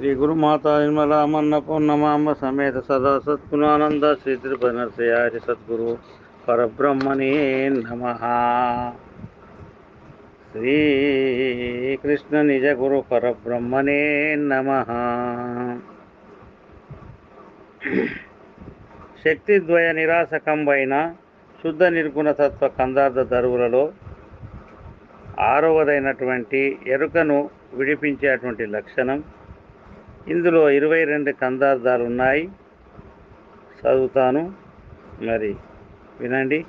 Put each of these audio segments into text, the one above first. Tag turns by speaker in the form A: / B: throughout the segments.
A: శ్రీ గురుమాత నిర్మలామన్న పూర్ణమాంబ సమేత సదా సద్గుణానంద శ్రీ తిరుపతి నరసయారి సద్గురు పరబ్రహ్మణే నమ శ్రీ కృష్ణ నిజ గురు పరబ్రహ్మణే నమ శక్తిద్వయ నిరాశకంబైన శుద్ధ నిర్గుణ తత్వ కందార్థ దరువులలో ఆరవదైనటువంటి ఎరుకను విడిపించేటువంటి లక్షణం ఇందులో ఇరవై రెండు కందార్థాలు ఉన్నాయి. చదువుతాను. మరి వినండి.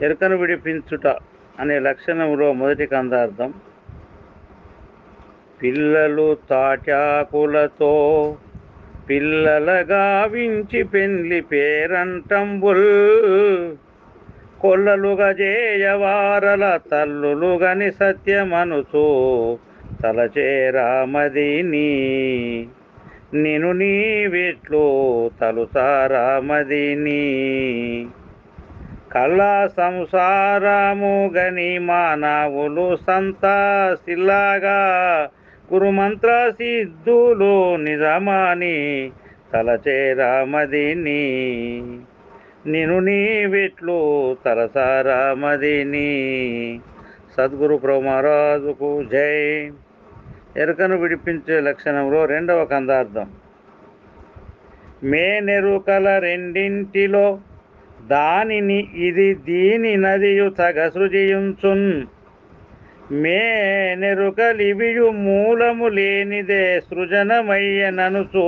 A: ఎరుకను విడిపించుట అనే లక్షణంలో మొదటి కందార్థం. పిల్లలు తాటాకులతో పిల్లలగా గావించి పెండ్లి పేరంటంబుల్. కొల్లలుగా చేయవారల తల్లులుగని సత్యమనుచు తలచేరామదిని నిను నీవిట్లు తలుతారామదిని కళ్ళ సంసారము గని మానవులు సంతాసిల్లాగా గురుమంత్ర సిద్ధులు నిజమాని తలచేరామదిని నిను నీవిట్లు తలసారామదిని సద్గురు మహారాజుకు జై. ఎరుకను విడిపించే లక్షణంలో రెండవ కందార్థం. మేనెరుకల రెండింటిలో దానిని ఇది దీని నదియు తగ సృజియుంచున్ మేనెరుకలివియు మూలము లేనిదే సృజనమయ్యననుచు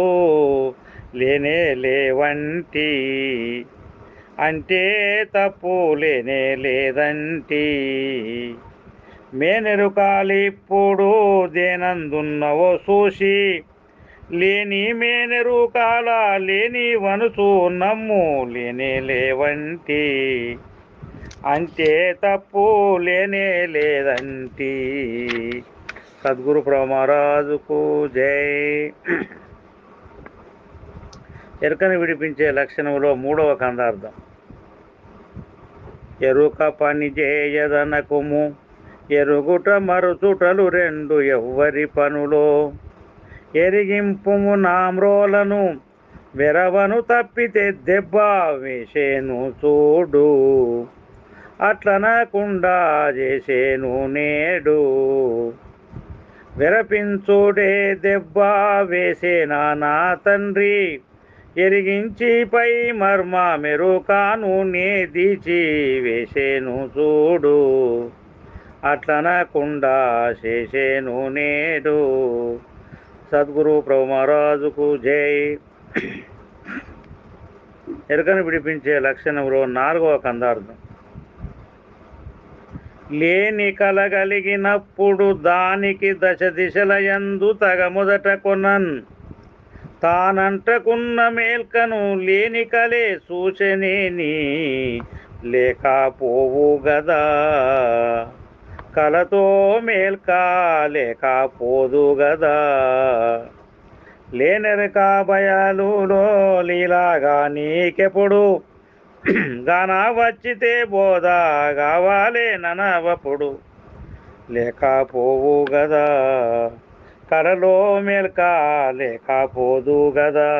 A: లేనే లేవంటి. అంటే తప్పు లేనే లేదంటి. మేనెరుకాలిప్పుడు దేనందున్నవో చూసి లేని మేనెరుకాల లేని వనుచు నమ్ము లేనే లేవంటి. అంతే తప్పు లేనే లేదంటి. సద్గురు మహారాజుకు జై. ఎరుకను విడిపించే లక్షణంలో మూడవ కందార్థం. ఎరుక పని చేయదనకుము. ఎరుగుట మరుచుటలు రెండు ఎవ్వరి పనులో. ఎరిగింపుము నామ్రోలను వెరవను తప్పితే దెబ్బ వేసేను చూడు. అట్లనకుండా చేసేను నేడు. విరపించుడే దెబ్బ వేసేనా నా తండ్రి. ఎరిగించి పై మర్మ మెరుకాను నేదిచి వేసేను చూడు. అట్లనకుండా చేసేను నేడు. సద్గురు ప్రభు మహారాజుకు జై. ఎరుకను పిడిపించే లక్షణంలో నాలుగవ కందార్థం. లేని కలగలిగినప్పుడు దానికి దశ దిశల యందు తగ మొదట కొనన్. తానంటకున్న మేల్కను లేని కలే సూచనేని లేకపోవు గదా. కలతో మేల్క లేకపోదు గదా లేనెరక భయాలులో లీలాగా నీకెప్పుడు గాన వచ్చితే బోధ కావాలే ననవప్పుడు. లేకపోవు గదా కరలో మేల్క లేకపోదు గదా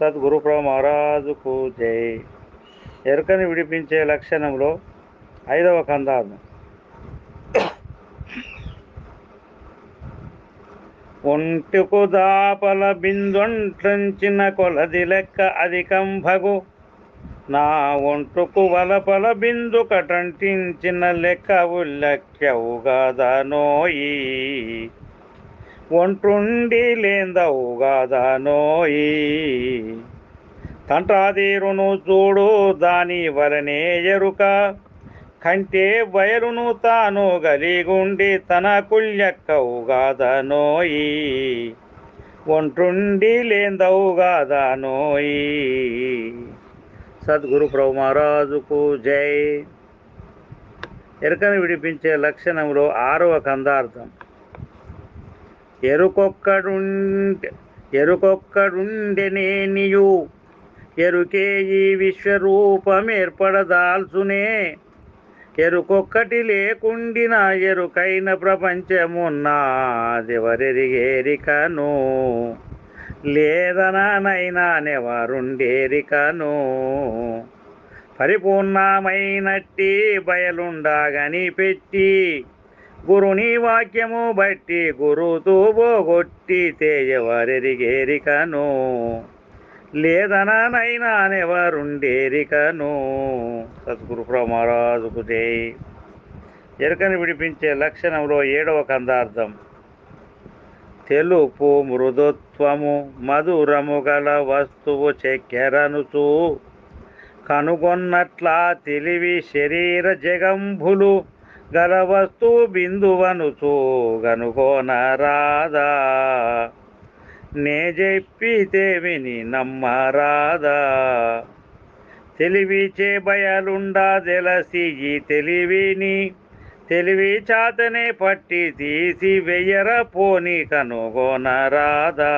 A: సద్గురు మహారాజుకు జై. ఎరుకని విడిపించే లక్షణంలో ఐదవ కందార్థం. ఒంటికు దాపల బిందొంట్లంచిన కొలది లెక్క అధికం భగు. నా ఒంటుకు వలపల బిందు కటంటించిన లెక్క ఉల్లక్యవుగాదనోయి ఒంటుండి లేందవుగాదనోయి తంటాదీరును చూడు దాని వలనే ఎరుక. కంటే బయలును తాను గలిగుండి తన కుళ్ళెక్కవుగాదనోయి. ఒంటుండి లేందవుగాదనోయి. సద్గురు ప్రభు మహారాజుకు జై. ఎరుకను విడిపించే లక్షణంలో ఆరవ కందార్థం. ఎరుకొక్కడుండె ఎరుకొక్కడుండెనేనియు. ఎరుకే ఈ విశ్వరూపమేర్పడదాల్సునే ఎరుకొక్కటి లేకుండిన ఎరుకైన ప్రపంచమున్నాదెవరెరిగేరికను? లేదననైనా నెవరుండేరికను? పరిపూర్ణమైనట్టి బయలుండాగని పెట్టి గురుని వాక్యము బట్టి గురుతూ పోగొట్టితే ఎవరెరిగేరికను? లేదనైనా అనేవారుండేరికను సద్గురు మహారాజుకు జై. ఎరుకను విడిపించే లక్షణంలో ఏడవ కందార్థం. తెలుపు మృదుత్వము మధురము గల వస్తువు చెక్కెరనుచు. కనుగొన్నట్లా తెలివి శరీర జగంభులు గల వస్తువు బిందువనుచు. గనుగోనరాదా. నే చెప్పితే నమ్మరాదా? తెలివిచే భయాలుండా తెలసి ఈ తెలివిని తెలివి చాతనే పట్టి తీసి వెయ్యర పోని కనుగొనరాదా?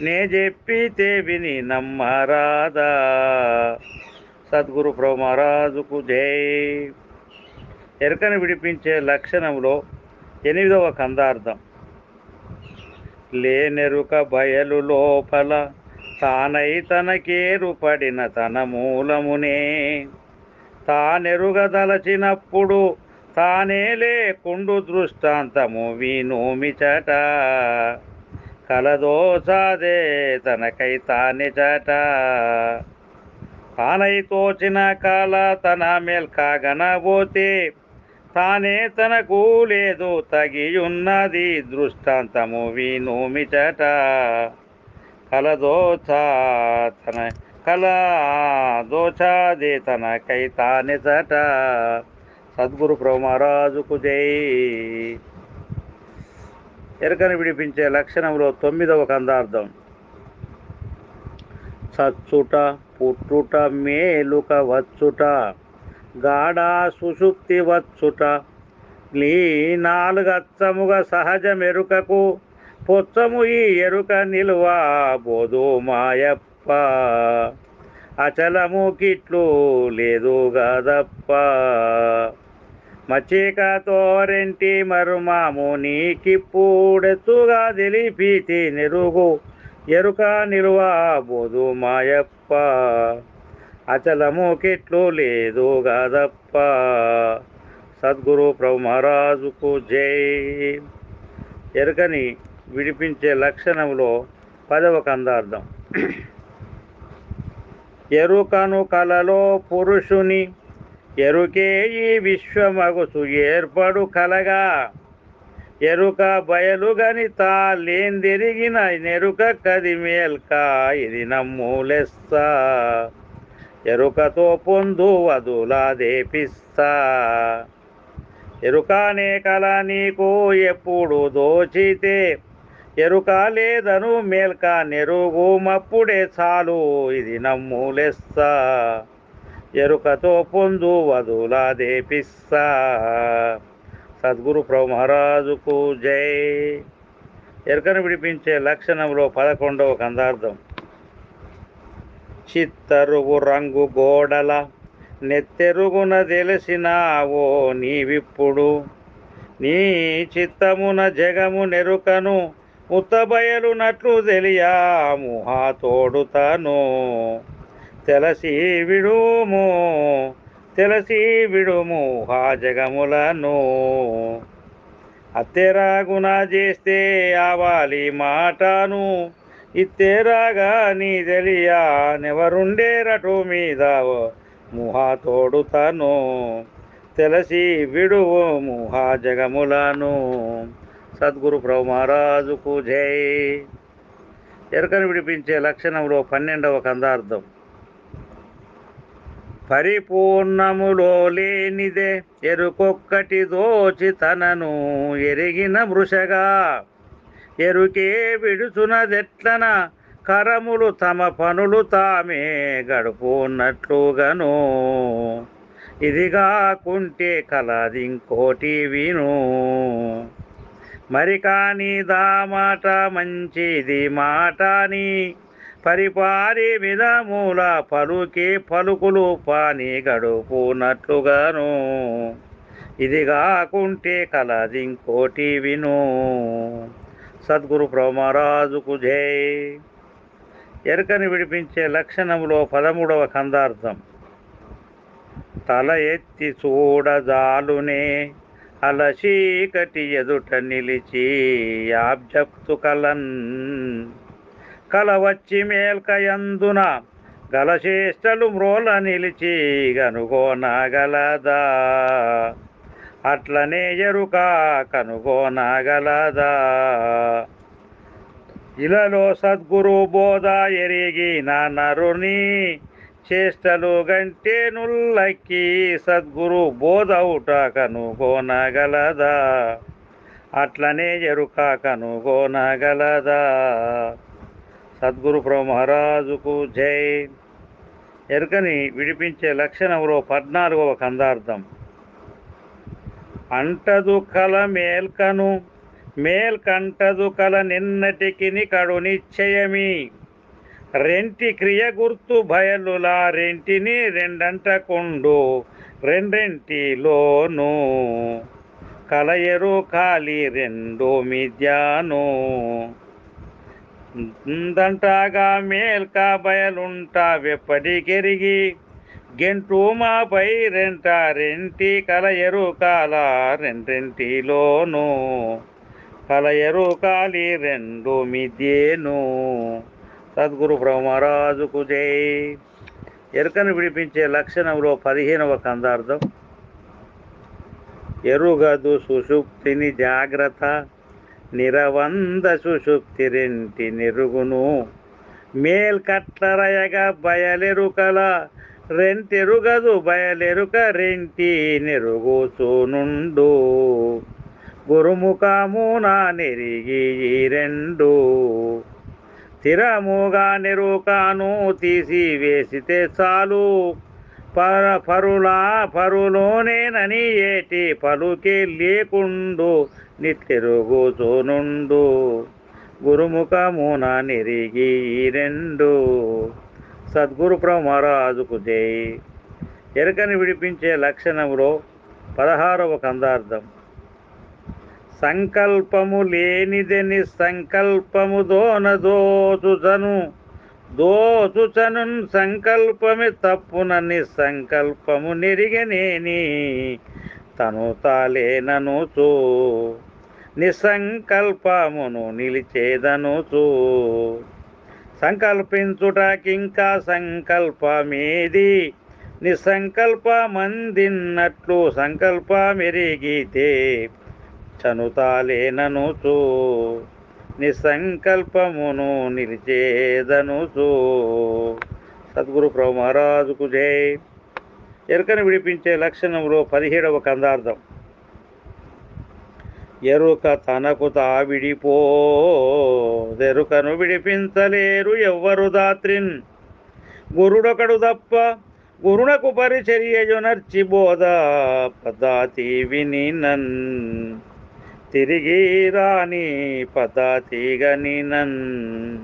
A: నే చెప్పితే విని నమ్మరాదా? సద్గురు ప్రభు మహారాజుకు జై. ఎరకను విడిపించే లక్షణంలో ఎనిమిదవ కందార్థం. లేనెరుక బయలు లోపల తానై తనకేరుపడిన తన మూలమునే. తానెరుగదలచినప్పుడు తానే లేకుండు దృష్టాంతము వినోమిచట కలదోసాదే తనకై తానే చట. తానై తోచిన కాల తన మేల్కాగనబోతే తానే తనకు లేదు తగియున్నది దృష్టాంతము వినోమిచట కలదోచా తన కల దోచాదే తనకై తానే చట సద్గురు ప్రభు మహారాజుకు జై. ఎరకను విడిపించే లక్షణంలో తొమ్మిదవ కందార్థం. చచ్చుట పుట్టుట మేలుక వచ్చుట. గాఢ సుషుప్తి వచ్చుట నీ నాలుగచ్చముగా సహజ మెరుకకు పొచ్చము ఈ ఎరుక నిలువ బోధో మాయప్ప. అచలము కిట్లు లేదు గదప్ప. మచ్చికతో రెంటి మరుమాము నీకిప్పుడెత్తుగా తెలిపితి నెరుగు ఎరుక నిలువ బోధు మాయప్ప. అచలము కిట్లు లేదు గదప్ప. సద్గురు ప్రభు మహారాజుకు జై. ఎరుకని విడిపించే లక్షణంలో పదవ కందార్థం. ఎరుకను కలలో పురుషుని ఎరుకే ఈ విశ్వమగుసు ఏర్పడు కలగా. ఎరుక బయలుగని తా లేందెరిగిన నెరుక కది మేల్క ఇది నమ్ములెస్స ఎరుకతో పొందు వదులా దేపిస్తా. ఎరుకనే కల నీకు ఎప్పుడు దోచితే ఎరుక లేదను మేల్క నెరుగు మప్పుడే చాలు ఇది నమ్ములెస్స ఎరుకతో పొందు వదులా దేపిస్సా సద్గురు ప్రభు మహారాజుకు జై. ఎరుకను విడిపించే లక్షణంలో పదకొండవ కందార్థం. చిత్తరుగు రంగు గోడల నెత్తెరుగున తెలిసినావో నీవిప్పుడు. నీ చిత్తమున జగము నెరుకను ముత్తబయలునట్లు తెలియా ముహా తోడుతాను తెలసి విడుము తెలసి విడుము హా జగములను. అత్తెరాగున చేస్తే ఆవాలి మాటను ఇత్తేరాగా నీ తెలియా నెవరుండేరటు మీద ముహా తోడుతను. తెలసి విడువు ముహా జగములను. సద్గురు ప్రభు మహారాజుకు జై. ఎరకను విడిపించే లక్షణంలో పన్నెండవ కందార్థం. పరిపూర్ణములో లేనిదే ఎరుకొక్కటి దోచి తనను ఎరిగిన మృషగా. ఎరుకే విడుచునదెట్లన కరములు తమ పనులు తామే గడుపున్నట్లుగాను. ఇది కాకుంటే కలదింకోటి విను. మరి కాని దా మాట మంచిది మాటని పరిపారి విధముల పలుకే పలుకులు పాని గడుపునట్లుగాను. ఇది కాకుంటే కలదింకోటి విను. సద్గురు బ్రహ్మరాజుకు జై ఎరుకని విడిపించే లక్షణములో పదమూడవ కందార్థం. తల ఎత్తి చూడజాలునే అలశీకటి ఎదుట నిలిచి ఆబ్జక్తు కలన్. కలవచ్చి మేల్కయందున గలశేష్టలు మ్రోల నిలిచి గనుగోనగలదా అట్లనే ఎరుక కనుగోనగలదా? ఇలలో సద్గురు బోధ ఎరిగిన నా నరుని చేష్టలు గంటే నుల్లకి సద్గురు బోధవుట కనుగోనగలదా? అట్లనే ఎరుక కనుగోనగలదా? సద్గురు మహారాజుకు జై. ఎరుకని విడిపించే లక్షణంలో పద్నాలుగవ కందార్థం. అంటదు కల మేల్కను మేల్కంటదు కల నిన్నటికి కడు నిశ్చయమి రెంటి క్రియ గుర్తు బయలులా రెంటిని రెండంటకుండు రెండింటిలోను కలయరు కాలి రెండు మిద్యాను దంటాగా మేల్క బయలుంటా గెంటూమాపై రెంట రెంటి కలయరు కాల రెండింటిలోను కలయరు కాలి రెండు మిదేను సద్గురు బ్రహ్మరాజుకు జై. ఎరుకను విడిపించే లక్షణంలో పదిహేనవ కందార్థం. ఎరుగదు సుషుప్తిని జాగ్రత్త. నిరవంద సుషుప్తి రెంటి నిరుగును. మేల్కట్లరయగా బయలెరుకల రెంతెరుగదు బయలెరుక రెంటి నెరుగుచూనుండు. గురుముఖమున నెరిగి రెండు. స్థిరముగా నెరుకాను తీసి వేసితే చాలు. పర పరులా పరులోనేనని ఏటి పలుకే లేకుండు. నిట్టెరుగుచూనుండు. గురుముఖమున నెరిగి రెండు. సద్గురుప్రభ మహారాజుకు చేయి. ఎరకని విడిపించే లక్షణంలో పదహారవ కందార్థం. సంకల్పము లేనిదని సంకల్పము దోన దోచుచను దోచుచను సంకల్పమే తప్పునని సంకల్పము నెరిగనేని తను తాలేననుచు నిసంకల్పమును నిలిచేదనుచు. సంకల్పించుటకింకా సంకల్పమేది? నిసంకల్పమందిన్నట్లు సంకల్పమెరిగితే చనుతాలేననుచు. నిసంకల్పమును నిలిచేదనుచు. సద్గురు ప్రభు మహారాజుకు జై. ఎరుకను విడిపించే లక్షణంలో పదిహేడవ కందార్థం. ఎరుక తనకు తావిడిపో ఎరుకను విడిపించలేరు ఎవ్వరు దాత్రిన్. గురుడొకడు తప్ప గురునకు పరిచర్యయునర్చి బోధ పదాతి విని నన్. తిరిగి రాని పదాతిగని నన్.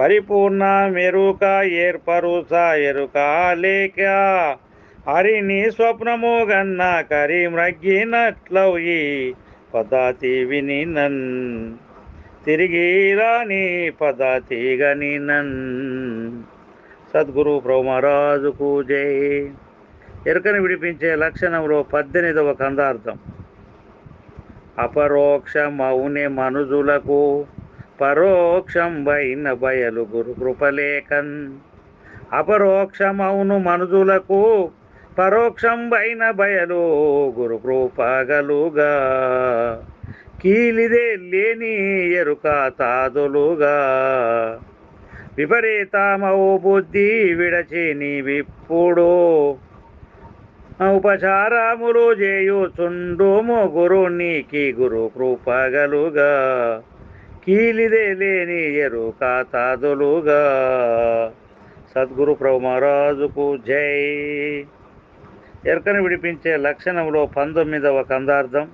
A: పరిపూర్ణ మెరుక ఏర్పరుస ఎరుక లేక హరిని స్వప్నము గన్న కరి మ్రగ్గినట్లవి పదాతి విని నన్. తిరిగి రాని పదాతిగని నన్. సద్గురు బ్రహ్మరాజుకు జై. ఎరుకను విడిపించే లక్షణంలో పద్దెనిమిదవ కందార్థం. అపరోక్ష మౌని మనుజులకు పరోక్షం వైన బయలు గురు కృపలేకన్ అపరోక్షమౌను మనుజులకు పరోక్షం వైన బయలు గురు కృపగలుగా కీలిదే లేని ఎరుక తాదులుగా. విపరీతమౌ బుద్ధి విడచి విప్పుడు ఉపచారములు చేయుచుండుము గురు నీకి గురు కృపగలుగా కీలిదే లేని ఎరుక తాదులుగా. సద్గురు ప్రభు మహారాజుకు జై. ఎరకను విడిపించే లక్షణంలో పంతొమ్మిదవ కందార్థం.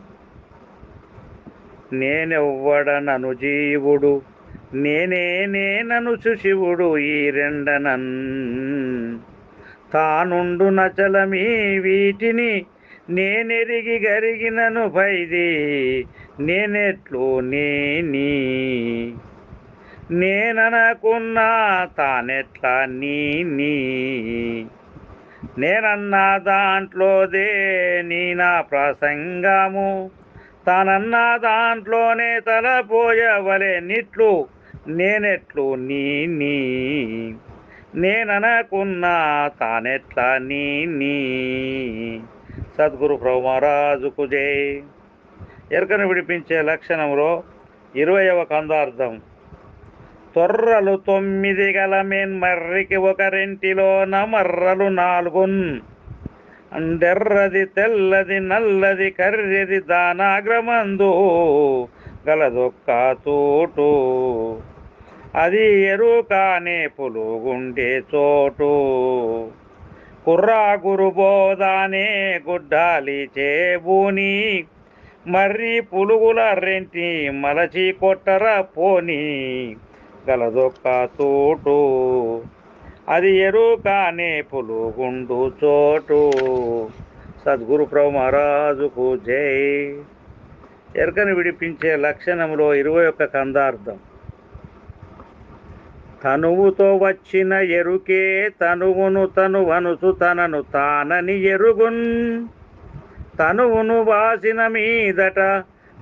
A: నేనెవ్వడనను జీవుడు నేనే నేనను శివుడు ఈ రెండనన్ తానుండు నచలమీ వీటిని నేనెరిగి గరిగినను పైది నేనెట్లు నేని. నేననకున్నా తానెట్లా నీ నీ నేనన్నా దాంట్లోదే నీ నా ప్రసంగము. తానన్నా దాంట్లోనే తలపోయవలే నిట్లు నేనెట్లు నీ నీ నేననకున్నా తానెట్లా నీ నీ సద్గురు ప్రభు మహారాజుకు జై. ఎరకను విడిపించే లక్షణంలో ఇరవయవ కందార్థం. తొర్రలు తొమ్మిది గల మర్రికి ఒకరింటిలోన మర్రలు నాలుగున్. అండెర్రది తెల్లది నల్లది కర్రెది దానాగ్రమందు గలదొక్క తోటు. అది ఎరుకానే పులుగుండే చోటు. కుర్రా గురుబోదానే గుడ్డాలి చేబూని. మర్రి పులుగుల రెంటి మలచి కొట్టర పోనీ. గలదొక్క తోటు. అది ఎరుకానే పులుగుండు చోటు. సద్గురు ప్రభు మహారాజుకు జై. ఎరకను విడిపించే లక్షణంలో ఇరవై ఒక్క కందార్థం. తనువుతో వచ్చిన ఎరుకే తనువును తను వనుసు తనను తానని ఎరుగున్. తనువును వాసిన మీదట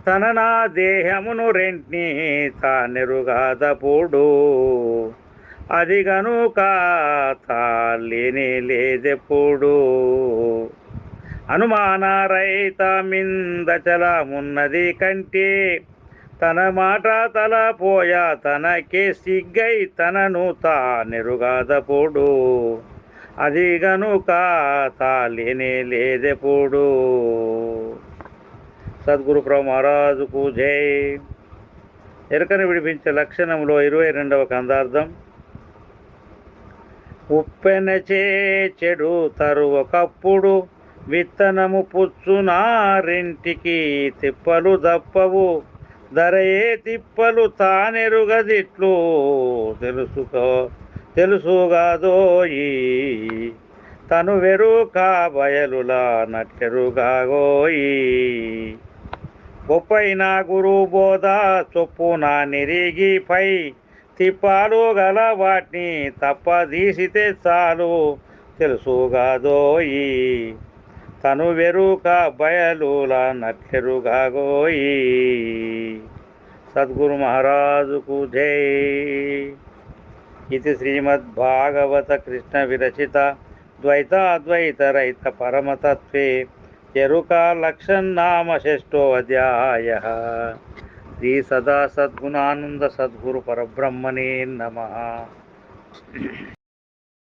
A: తన నా దేహమును రెంట్ని తానెరుగాదపుడు. అది గనుక తాలేనే లేదెప్పుడు. అనుమాన రైత మిందచలమున్నది కంటే తన మాట తల పోయా తనకే సిగ్గై తనను తానెరుగాదపుడు. అది గనుక తాలేనే లేదెప్పుడు. సద్గురు ప్రభు మహారాజుకు జై. ఎరకను విడిపించే లక్షణంలో ఇరవై రెండవ కందార్థం. ఉప్పెనచే చెడు తరువకప్పుడు విత్తనము పుచ్చునారింటికి తిప్పలు దప్పవు ధరయే తిప్పలు తానెరుగదిట్లు తెలుసుకో తెలుసుగాదోయి తను వెరుక బయలులా నట్టెరుగాగోయి గొప్పైన గురు బోధ చొప్పున నిరిగి పై తిప్పాలు గల వాటిని తప్పదీసితే చాలు. తెలుసుగాదోయి తను వెరుక బయలుల నట్లెరుగాగోయి సద్గురు మహారాజుకు జై. ఇది శ్రీమద్భాగవత కృష్ణ విరచిత ద్వైతాద్వైతరహిత పరమతత్వే. ఎరుక లక్షన్నామ షష్టోధ్యాయ శ్రీ